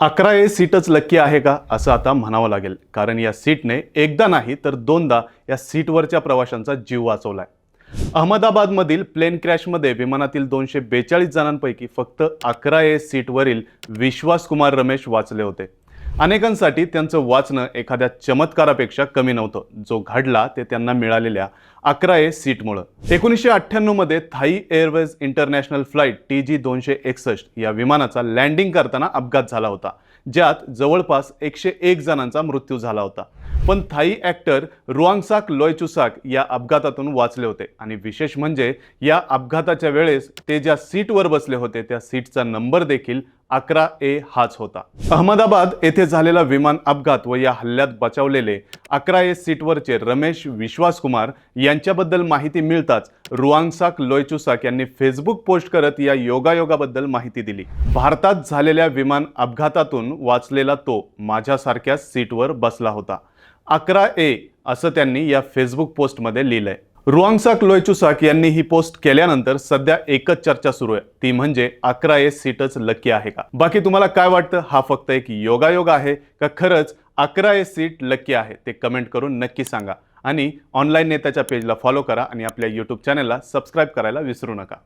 अकरा ए सीटच लक्की आहे का असं आता म्हणावं लागेल. कारण या सीटने एकदा नाही तर दोनदा या सीटवरच्या प्रवाशांचा जीव वाचवलाय. अहमदाबादमधील प्लेन क्रॅशमध्ये विमानातील दोनशे बेचाळीस जणांपैकी फक्त अकरा ए सीटवरील विश्वास कुमार रमेश वाचले होते. अनेकांसाठी त्यांचं वाचणं एखाद्या चमत्कारापेक्षा कमी नव्हतं. जो घडला ते त्यांना मिळालेल्या अकरा ए सीटमुळं. एकोणीसशे अठ्ठ्याण्णवमध्ये Thai Airways international flight T G दोनशे एकसष्ट या विमानाचा लँडिंग करताना अपघात झाला होता. ज्यात जवळपास एकशे एक जणांचा मृत्यू झाला होता. पण थाई ॲक्टर रुआंगसाक लोयचुसाक या अपघातातून वाचले होते. आणि विशेष म्हणजे या अपघाताच्या वेळेस ते ज्या सीटवर बसले होते त्या सीटचा नंबर देखील अकरा ए हाच होता. अहमदाबाद येथे झालेला विमान अपघात व या हल्ल्यात बचावलेले अकरा ए सीटवरचे रमेश विश्वास कुमार यांच्याबद्दल माहिती मिळताच रुआंगसाक लोयचुसाक यांनी फेसबुक पोस्ट करत या योगायोगाबद्दल माहिती दिली. भारतात झालेल्या विमान अपघातातून वाचलेला तो माझ्यासारख्याच सीटवर बसला होता. अकरा ए असं त्यांनी या फेसबुक पोस्टमध्ये लिहिलंय. रुआंगसाक लोयचुसाक यांनी ही पोस्ट केल्यानंतर सध्या एकच चर्चा सुरू आहे. ती म्हणजे अकरा ए सीटच लकी आहे का? बाकी तुम्हाला काय वाटतं? हा फक्त एक योगायोग आहे का खरंच अकरा ए सीट लकी आहे? ते कमेंट करून नक्की सांगा. आणि ऑनलाईन नेत्याच्या पेजला फॉलो करा आणि आपल्या यूट्यूब चॅनलला सबस्क्राईब करायला विसरू नका.